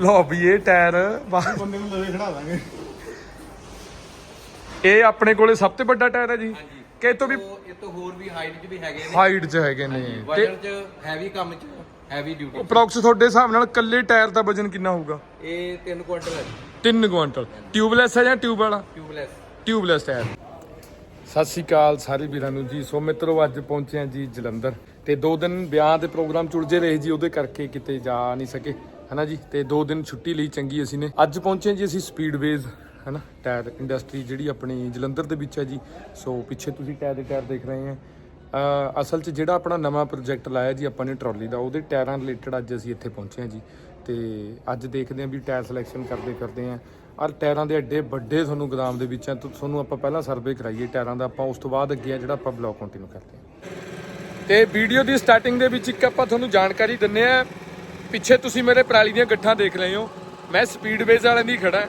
ਲਓ ਵੀ ਇਹ ਟਾਇਰ ਵਾਹ, ਬੰਦੇ ਨੂੰ ਲਵੇ ਖੜਾ ਦਾਂਗੇ। ਇਹ ਆਪਣੇ ਕੋਲੇ ਸਭ ਤੋਂ ਵੱਡਾ ਟਾਇਰ ਹੈ ਜੀ। ਕਿ ਇਹ ਤੋਂ ਵੀ ਉਹ ਇਹ ਤੋਂ ਹੋਰ ਵੀ ਹਾਈਟ 'ਚ ਵੀ ਹੈਗੇ ਨੇ। ਹਾਈਟ 'ਚ ਹੈਗੇ ਨੇ। ਤੇ ਵਜਨ 'ਚ ਹੈਵੀ ਕੰਮ 'ਚ ਹੈਵੀ ਡਿਊਟੀ ਅਪਰੋਕਸ ਤੁਹਾਡੇ ਹਿਸਾਬ ਨਾਲ ਕੱਲੇ ਟਾਇਰ ਦਾ ਵਜਨ ਕਿੰਨਾ ਹੋਊਗਾ? ਇਹ 3 ਕੁਇੰਟਲ ਹੈ। ਜੀ 3 ਕੁਇੰਟਲ ਟਿਊਬਲੈਸ ਹੈ ਜਾਂ ਟਿਊਬ ਵਾਲਾ? Tubeless tubeless tyre. ਸਤਿ ਸ਼੍ਰੀ ਅਕਾਲ ਸਾਰੇ ਵੀਰਾਂ ਨੂੰ ਜੀ। ਸੋ ਮਿੱਤਰੋ ਅੱਜ ਪਹੁੰਚੇ ਹਾਂ ਜੀ ਜਲੰਧਰ। ਤੇ ਦੋ ਦਿਨ ਵਿਆਹ ਦੇ ਪ੍ਰੋਗਰਾਮ ਚੁਲਝੇ ਰਹੇ ਜੀ ਉਹਦੇ ਕਰਕੇ ਕਿਤੇ ਜਾ ਨਹੀਂ ਸਕੇ। ਹਨਾ ਜੀ? ਤੇ ਦੋ ਦਿਨ ਛੁੱਟੀ ਲਈ ਚੰਗੀ ਅਸੀਂ ਨੇ। ਅੱਜ ਪਹੁੰਚੇ ਜੀ ਅਸੀਂ ਸਪੀਡਵੇਜ਼ ਹਨਾ? ਟਾਇਰ ਇੰਡਸਟਰੀ ਜਿਹੜੀ ਆਪਣੀ ਜਲੰਧਰ ਦੇ ਵਿੱਚ ਹੈ ਜੀ। ਸੋ ਪਿੱਛੇ ਤੁਸੀਂ ਟਾਇਰ ਦੇ ਟਾਇਰ ਦੇਖ ਰਹੇ ਹੋ। ਅਸਲ 'ਚ ਜਿਹੜਾ ਆਪਣਾ ਨਵਾਂ ਪ੍ਰੋਜੈਕਟ ਲਾਇਆ ਜੀ ਆਪਾਂ ਨੇ ਟਰਾਲੀ ਦਾ, ਉਹਦੇ ਟਾਇਰਾਂ ਰਿਲੇਟਡ ਅੱਜ ਅਸੀਂ ਇੱਥੇ ਪਹੁੰਚੇ ਹਾਂ ਜੀ। ਤੇ ਅੱਜ ਦੇਖਦੇ ਹਾਂ ਵੀ ਟਾਇਰ ਸਿਲੈਕਸ਼ਨ ਕਰਦੇ ਕਰਦੇ ਹਾਂ। ਔਰ ਟਾਇਰਾਂ ਦੇ ਐਡੇ ਵੱਡੇ ਤੁਹਾਨੂੰ ਗੋਦਾਮ ਦੇ ਵਿੱਚ ਆ। ਤਾਂ, ਤੁਹਾਨੂੰ ਆਪਾਂ ਪਹਿਲਾਂ ਸਰਵੇ ਕਰਾਈਏ ਟਾਇਰਾਂ ਦਾ, ਆਪਾਂ ਉਸ ਤੋਂ ਬਾਅਦ ਅੱਗੇ ਆ ਜਿਹੜਾ ਆਪਾਂ ਬਲੌਗ ਕੰਟੀਨਿਊ ਕਰਦੇ ਹਾਂ। ਤੇ ਵੀਡੀਓ ਦੀ ਸਟਾਰਟਿੰਗ ਦੇ ਵਿੱਚ ਇੱਕ ਆਪਾਂ ਤੁਹਾਨੂੰ ਜਾਣਕਾਰੀ ਦਿੰਨੇ ਆ ਪਿੱਛੇ ਤੁਸੀਂ ਮੇਰੇ ਪਰਾਲੀ ਦੀਆਂ ਗੱਠਾਂ ਦੇਖ ਰਹੇ ਹੋ। ਮੈਂ ਸਪੀਡਵੇਜ਼ ਵਾਲਿਆਂ ਦੀ ਖੜਾ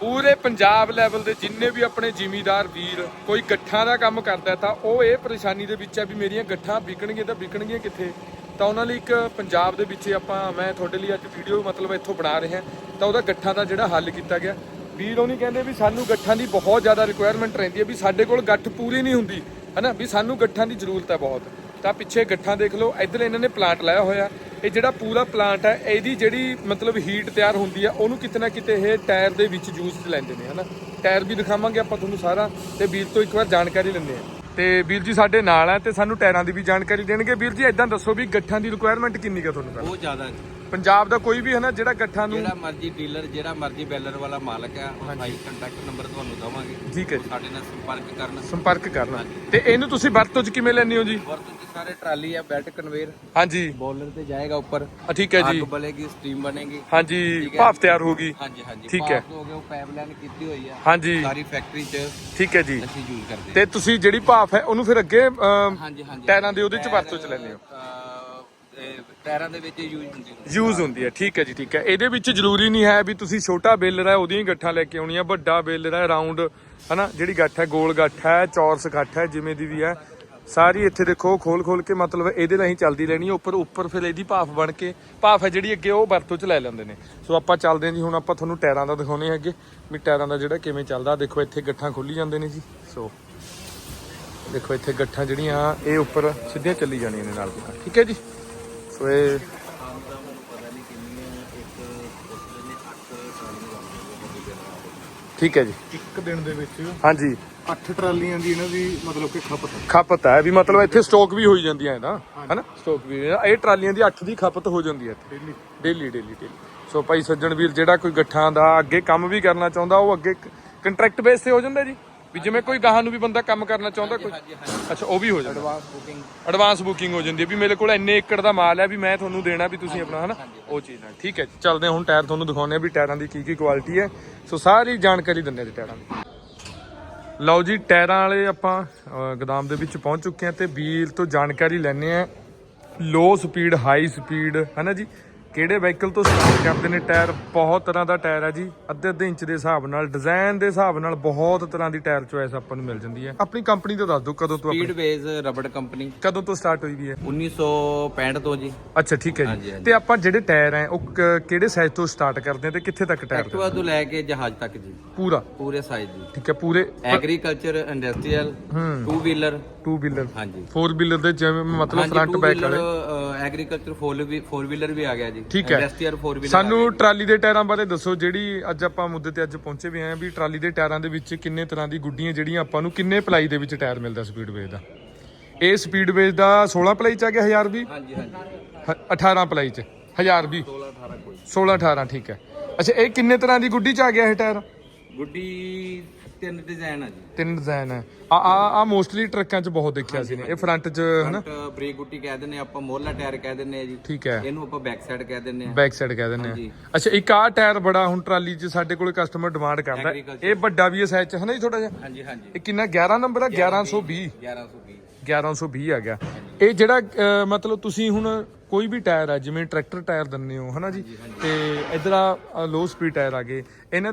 ਪੂਰੇ ਪੰਜਾਬ ਲੈਵਲ ਦੇ ਜਿੰਨੇ ਵੀ ਆਪਣੇ ਜ਼ਿਮੀਦਾਰ ਵੀਰ, ਕੋਈ ਗੱਠਾਂ ਦਾ ਕੰਮ ਕਰਦਾ ਤਾਂ ਉਹ ਇਹ ਪਰੇਸ਼ਾਨੀ ਦੇ ਵਿੱਚ ਆ ਵੀ ਮੇਰੀਆਂ ਗੱਠਾਂ ਵਿਕਣਗੀਆਂ ਤਾਂ ਵਿਕਣਗੀਆਂ ਕਿੱਥੇ? ਤਾਂ ਉਹਨਾਂ ਲਈ ਇੱਕ ਪੰਜਾਬ ਦੇ ਵਿੱਚ ਆਪਾਂ, ਮੈਂ ਤੁਹਾਡੇ ਲਈ ਅੱਜ ਵੀਡੀਓ ਮਤਲਬ ਇੱਥੋਂ ਬਣਾ ਰਿਹਾ। ਤਾਂ ਉਹਦਾ ਗੱਠਾਂ ਦਾ ਜਿਹੜਾ ਹੱਲ ਕੀਤਾ ਗਿਆ। ਵੀਰ ਉਹ ਨਹੀਂ ਕਹਿੰਦੇ ਵੀ ਸਾਨੂੰ ਗੱਠਾਂ ਦੀ ਬਹੁਤ ਜ਼ਿਆਦਾ ਰਿਕੁਆਇਰਮੈਂਟ ਰਹਿੰਦੀ ਹੈ ਵੀ ਸਾਡੇ ਕੋਲ ਗੱਠ ਪੂਰੀ ਨਹੀਂ ਹੁੰਦੀ, ਹਨਾ? ਵੀ ਸਾਨੂੰ ਗੱਠਾਂ ਦੀ ਜ਼ਰੂਰਤ ਹੈ ਬਹੁਤ। ਤਾਂ ਪਿੱਛੇ ਗੱਠਾਂ ਦੇਖ ਲਓ ਇੱਧਰ ਇਹਨਾਂ ਨੇ ਪਲਾਂਟ ਲਾਇਆ ਹੋਇਆ। ਇਹ ਜਿਹੜਾ ਪੂਰਾ ਪਲਾਂਟ ਹੈ ਇਹਦੀ ਜਿਹੜੀ ਮਤਲਬ ਹੀਟ ਤਿਆਰ ਹੁੰਦੀ ਹੈ ਉਹਨੂੰ ਕਿਤੇ ਨਾ ਕਿਤੇ ਇਹ ਟਾਇਰ ਦੇ ਵਿੱਚ ਯੂਜ਼ ਲੈਂਦੇ ਨੇ, ਹਨਾ? ਟਾਇਰ ਵੀ ਦਿਖਾਵਾਂਗੇ ਆਪਾਂ ਤੁਹਾਨੂੰ ਸਾਰਾ, ਤੇ ਵੀਰ ਤੋਂ ਇੱਕ ਵਾਰ ਜਾਣਕਾਰੀ ਲੈਂਦੇ ਆ ਤੇ ਵੀਰ ਜੀ ਸਾਡੇ ਨਾਲ ਹੈ ਤੇ ਸਾਨੂੰ ਟਾਇਰਾਂ ਦੀ ਵੀ ਜਾਣਕਾਰੀ ਦੇਣਗੇ। ਵੀਰ ਜੀ ਇਦਾਂ ਦੱਸੋ ਵੀ ਗੱਠਾਂ ਦੀ ਰਿਕੁਆਇਰਮੈਂਟ ਕਿੰਨੀ ਕੁ ਤੁਹਾਨੂੰ? ਪਹਿਲਾਂ ਬਹੁਤ ਜ਼ਿਆਦਾ ਜੀ। ਪੰਜਾਬ ਦਾ ਕੋਈ ਵੀ ਹੈ ਨਾ ਜਿਹੜਾ ਗੱਠਾਂ ਨੂੰ ਜਿਹੜਾ ਮਰਜ਼ੀ ਡੀਲਰ ਜਿਹੜਾ ਮਰਜ਼ੀ ਬੈਲਰ ਵਾਲਾ ਮਾਲਕ ਹੈ ਉਹ ਸਾਈ ਕੰਟੈਕਟ ਨੰਬਰ ਤੁਹਾਨੂੰ ਦਵਾਂਗੇ। ਠੀਕ ਹੈ ਸਾਡੇ ਨਾਲ ਸੰਪਰਕ ਕਰਨ। ਸੰਪਰਕ ਕਰਨਾ। ਤੇ ਇਹਨੂੰ ਤੁਸੀਂ ਵਰਤੋਂ 'ਚ ਕਿਵੇਂ ਲੈਂਦੇ ਹੋ ਜੀ? ਵਰਤੋਂ ਚ ਸਾਰੇ ਟਰਾਲੀ ਆ ਬੈਲਟ ਕਨਵੇਅਰ ਹਾਂਜੀ। ਬੋਲਰ ਤੇ ਜਾਏਗਾ ਉੱਪਰ। ਆ ਠੀਕ ਹੈ ਜੀ। ਅੱਗ ਬਲੇਗੀ ਸਟੀਮ ਬਣੇਗੀ। ਹਾਂਜੀ ਠੀਕ ਹੈ। ਭਾਫ ਤਿਆਰ ਹੋਗੀ ਹਾਂਜੀ ਹਾਂਜੀ। ਠੀਕ ਹੈ। ਹੋ ਗਿਆ ਉਹ ਪਾਈਪਲਾਈਨ ਕੀਤੀ ਹੋਈ ਆ। ਹਾਂਜੀ। ਸਾਰੀ ਫੈਕਟਰੀ 'ਚ ਠੀਕ ਹੈ ਜੀ। ਅਸੀਂ ਯੂਜ਼ ਕਰਦੇ ਤੇ ਤੁਸੀਂ ਜਿਹੜੀ ਭਾਫ ਹੈ ਉਹਨੂੰ ਫਿਰ ਅੱਗੇ ਅਮ, ਹਾਂ। ਹਾਂਜੀ ਹਾਂਜੀ। ਟਾਇਰਾਂ ਦੇ ਉਹਦੇ 'ਚ ਵਰਤੋਂ 'ਚ ਲੈਂਦੇ ਹੋ? ਅਹ, ਟਾਇਰਾਂ ਦੇ ਵਿੱਚ ਯੂਜ਼ ਹੁੰਦੀ ਹੈ ਯੂਜ਼ ਹੁੰਦੀ ਹੈ ਠੀਕ ਹੈ ਜੀ, ਠੀਕ ਹੈ। ਇਹਦੇ ਵਿੱਚ ਜ਼ਰੂਰੀ ਨਹੀਂ ਹੈ ਵੀ ਤੁਸੀਂ ਛੋਟਾ ਬੇਲਰ ਹੈ, ਉਹਦੀਆਂ ਹੀ ਗੱਠਾਂ ਲੈ ਕੇ ਆਉਣੀਆਂ ਵੱਡਾ ਬੇਲਰ ਹੈ ਰਾਉਂਡ ਹਨਾ, ਜਿਹੜੀ ਗੱਠ ਹੈ, ਗੋਲ ਗੱਠ ਹੈ, ਚੌਰਸ ਗੱਠ ਹੈ, ਜਿਵੇਂ ਦੀ ਵੀ ਹੈ। ਸਾਰੀ ਇੱਥੇ ਦੇਖੋ ਖੋਲ ਖੋਲ ਕੇ ਮਤਲਬ ਇਹਦੇ ਨਾਲ ਹੀ ਚੱਲਦੀ ਰਹਿਣੀ, ਉੱਪਰ ਉੱਪਰ ਫਿਰ ਇਹਦੀ ਭਾਫ ਬਣ ਕੇ, ਭਾਫ ਹੈ ਜਿਹੜੀ ਅੱਗੇ, ਉਹ ਵਰਤੋਂ ਚ ਲੈ ਲੈਂਦੇ ਨੇ। ਸੋ ਆਪਾਂ ਚੱਲਦੇ ਹਾਂ ਜੀ, ਹੁਣ ਆਪਾਂ ਤੁਹਾਨੂੰ ਟਾਇਰਾਂ ਦਾ ਦਿਖਾਉਣੇ ਅੱਗੇ, ਵੀ ਟਾਇਰਾਂ ਦਾ ਜਿਹੜਾ ਕਿਵੇਂ ਚੱਲਦਾ। ਦੇਖੋ, ਇੱਥੇ ਗੱਠਾਂ ਖੁੱਲੀ ਜਾਂਦੇ ਨੇ ਜੀ, ਸੋ ਦੇਖੋ, ਇੱਥੇ ਗੱਠਾਂ ਜਿਹੜੀਆਂ, ਇਹ ਉੱਪਰ ਸਿੱਧੀਆਂ ਚੱਲੀ ਜਾਣੀਆਂ ਨੇ ਨਾਲ ਦੀ ਨਾਲ, ਠੀਕ ਹੈ ਜੀ? ਸੋ ਇਹ ਠੀਕ ਹੈ ਜੀ। ਇੱਕ ਦਿਨ ਦੇ ਵਿੱਚ ਹਾਂਜੀ। 8 ਟਰਾਲੀਆਂ ਦੀ ਇਹਨਾਂ ਦੀ ਮਤਲਬ ਕਿ ਖਪਤ ਹੈ। ਖਪਤ ਹੈ ਵੀ ਮਤਲਬ ਇੱਥੇ ਸਟਾਕ ਵੀ ਹੋਈ ਜਾਂਦੀ ਹੈ ਇਹਦਾ ਹਨਾ? ਸਟਾਕ ਵੀ ਇਹ ਟਰਾਲੀਆਂ ਦੀ 8 ਦੀ ਖਪਤ ਹੋ ਜਾਂਦੀ ਹੈ ਡੇਲੀ ਡੇਲੀ ਡੇਲੀ ਸੋ ਭਾਈ ਸੱਜਣ ਵੀਰ ਜਿਹੜਾ ਕੋਈ ਗੱਠਾਂ ਦਾ ਅੱਗੇ ਕੰਮ ਵੀ ਕਰਨਾ ਚਾਹੁੰਦਾ ਉਹ ਅੱਗੇ ਕੰਟਰੈਕਟ ਬੇਸ ਤੇ ਹੋ ਜਾਂਦਾ ਜੀ? ਵੀ ਜਿਵੇਂ ਕੋਈ ਗਾਹਾਂ ਨੂੰ ਵੀ ਬੰਦਾ ਕੰਮ ਕਰਨਾ ਚਾਹੁੰਦਾ ਕੋਈ ਅੱਛਾ ਉਹ ਵੀ ਹੋ ਜਾਂਦਾ। ਐਡਵਾਂਸ ਬੁਕਿੰਗ ਐਡਵਾਂਸ ਬੁਕਿੰਗ ਹੋ ਜਾਂਦੀ ਹੈ ਵੀ ਮੇਰੇ ਕੋਲ ਇੰਨੇ ਏਕੜ ਦਾ ਮਾਲ ਹੈ ਵੀ ਮੈਂ ਤੁਹਾਨੂੰ ਦੇਣਾ ਵੀ ਤੁਸੀਂ ਆਪਣਾ ਹਨਾ? ਉਹ ਚੀਜ਼ ਹੈ ਠੀਕ ਹੈ ਚੱਲਦੇ ਹਾਂ ਹੁਣ ਟਾਇਰ ਤੁਹਾਨੂੰ ਦਿਖਾਉਂਦੇ ਆ ਵੀ ਟਾਇਰਾਂ ਦੀ ਕੀ ਕੀ ਕੁਆਲਿਟੀ ਹੈ। ਸੋ ਸਾਰੀ ਜਾਣਕਾਰੀ ਦਿੰਦੇ ਆ ਟਾਇਰਾਂ ਦੀ। ਲਓ ਜੀ ਟਾਇਰਾਂ ਵਾਲੇ ਆਪਾਂ ਗੋਦਾਮ ਦੇ ਵਿੱਚ ਪਹੁੰਚ ਚੁੱਕੇ ਹਾਂ ਤੇ ਵੀਰ ਤੋਂ ਜਾਣਕਾਰੀ ਲੈਣੇ ਆ ਲੋ ਸਪੀਡ ਹਾਈ ਸਪੀਡ ਹਨਾ ਜੀ? ਕਿਹੜੇ ਵਹੀਕਲ ਤੋਂ ਸਟਾਰਟ ਕਰਦੇ ਨੇ ਟਾਇਰ? ਬਹੁਤ ਤਰ੍ਹਾਂ ਦਾ ਟਾਇਰ ਹੈ ਜੀ। ਅੱਧੇ ਅੱਧੇ ਇੰਚ ਦੇ ਹਿਸਾਬ ਨਾਲ ਡਿਜ਼ਾਈਨ ਦੇ ਹਿਸਾਬ ਨਾਲ ਬਹੁਤ ਤਰ੍ਹਾਂ ਦੀ ਟਾਇਰ ਚੋਇਸ ਆਪਾਂ ਨੂੰ ਮਿਲ ਜਾਂਦੀ ਹੈ। ਆਪਣੀ ਕੰਪਨੀ ਤੋਂ ਦੱਸ ਦਿਓ ਕਦੋਂ ਤੋਂ ਆਪਣੀ? Speedways rubber company. ਕਦੋਂ ਤੋਂ ਸਟਾਰਟ ਹੋਈ ਵੀ ਹੈ? 1965 ਤੋਂ ਜੀ। ਅੱਛਾ ਠੀਕ ਹੈ ਜੀ। ਤੇ ਆਪਾਂ ਜਿਹੜੇ ਟਾਇਰ ਹੈ ਉਹ ਕ- ਕਿਹੜੇ ਸਾਈਜ਼ ਤੋਂ ਸਟਾਰਟ ਕਰਦੇ ਆ ਤੇ ਕਿੱਥੇ ਤੱਕ ਟਾਇਰ ਐਕਟਿਵਾ ਤੋਂ ਲੈ ਕੇ ਜਹਾਜ਼ ਤੱਕ ਜੀ। ਪੂਰਾ? ਪੂਰੇ ਸਾਈਜ਼ ਜੀ। ਠੀਕ ਹੈ ਪੂਰੇ ਐਗਰੀਕਲਚਰ ਇੰਡਸਟਰੀਅਲ ਹੂੰ। ਟੂ ਵੀਲਰ ਟੂ ਵੀਲਰ ਹਾਂਜੀ। ਫੋਰ ਵੀਲਰ ਦੇ ਜਿਵੇਂ ਮਤਲਬ ਫਰੰਟ ਬੈਕ ਵਾਲੇ। ਐਗਰੀਕਲਚਰ ਫੋਰ ਵੀ ਫੋਰ ਵੀਲਰ ਵੀ ਆ ਗਿਆ ਜੀ। ਠੀਕ ਹੈ। ਇੰਡਸਟਰੀਅਲ ਫੋਰ ਵੀਲਰ ਸਾਨੂੰ ਟਰਾਲੀ ਦੇ ਟਾਇਰਾਂ ਬਾਰੇ ਦੱਸੋ ਜਿਹੜੀ ਅੱਜ ਆਪਾਂ ਮੁੱਦੇ ਤੇ ਅੱਜ ਪਹੁੰਚੇ ਵੀ ਆਏ ਆ ਵੀ ਟਰਾਲੀ ਦੇ ਟਾਇਰਾਂ ਦੇ ਵਿੱਚ ਕਿੰਨੇ ਤਰ੍ਹਾਂ ਦੀ ਗੁੱਡੀਆਂ ਜਿਹੜੀਆਂ ਆਪਾਂ ਨੂੰ ਕਿੰਨੇ ਪਲਾਈ ਦੇ ਵਿੱਚ ਟਾਇਰ ਮਿਲਦਾ ਸਪੀਡਵੇਜ ਦਾ? ਇਹ ਸਪੀਡਵੇਜ ਦਾ 16 ਪਲਾਈ ਚ ਆ ਗਿਆ 1000 ਵੀ ਹਾਂਜੀ ਹਾਂਜੀ। ਹ- 18 ਪਲਾਈ ਚ 1000 ਵੀ 16 18 ਕੋਈ। 16 18 ਠੀਕ ਹੈ। ਅੱਛਾ ਇਹ ਕਿੰਨੇ ਤਰ੍ਹਾਂ ਦੀ ਗੁੱਡੀ ਚ ਆ ਗਿਆ ਇਹ ਟਾਇਰ? ਗੁੱਡੀ ਤਿੰਨ ਡਿਜ਼ਾਈਨ ਆ ਜੀ। ਤਿੰਨ ਡਿਜ਼ਾਈਨ ਹੈ ਆ ਆ ਆ ਮੋਸਟਲੀ ਟਰੱਕਾਂ 'ਚ ਬਹੁਤ ਦੇਖਿਆ ਸੀ ਨੇ ਇਹ ਫਰੰਟ 'ਚ ਹਨਾ? ਫਰੰਟ ਬ੍ਰੇਕ ਗੁੱਟੀ ਕਹਿ ਦਿੰਦੇ ਆ, ਆਪਾਂ ਮੋਹਲਾ ਟਾਇਰ ਕਹਿ ਦਿੰਦੇ ਆ ਜੀ। ਠੀਕ ਹੈ। ਇਹਨੂੰ ਆਪਾਂ ਬੈਕ ਸਾਈਡ ਕਹਿ ਦਿੰਦੇ ਆ। ਬੈਕ ਸਾਈਡ ਕਹਿ ਦਿੰਦੇ ਹਾਂਜੀ। ਆ ਅੱਛਾ ਇੱਕ ਆ ਟਾਇਰ ਬੜਾ ਹੁਣ ਟਰਾਲੀ 'ਚ ਸਾਡੇ ਕੋਲ ਕਸਟਮਰ ਡਿਮਾਂਡ ਕਰਦਾ। Agriculture। ਇਹ ਵੱਡਾ ਵੀ ਹੈ ਸਾਈਜ਼ 'ਚ ਹਨਾ ਜੀ ਥੋੜਾ ਜਿਹਾ? ਹਾਂਜੀ ਹਾਂਜੀ। ਇਹ ਕਿੰਨਾ 11 ਨੰਬਰ ਆ? 1120 1120 1120 ਆ ਗਿਆ। ਇਹ ਜਿਹੜਾ ਅਹ, ਮਤਲਬ ਤੁਸੀਂ ਹੁਣ ਕੋਈ ਵੀ ਟਾਇਰ ਆ ਜਿਵੇਂ ਟਰੈਕਟਰ ਟਾਇਰ ਦਿੰਦੇ ਹੋ ਹਨਾ ਜੀ? ਤੇ ਇਧਰ ਆ ਲੋ ਸਪੀਡ ਟਾਇਰ ਆ ਗਏ। ਇਹਨਾਂ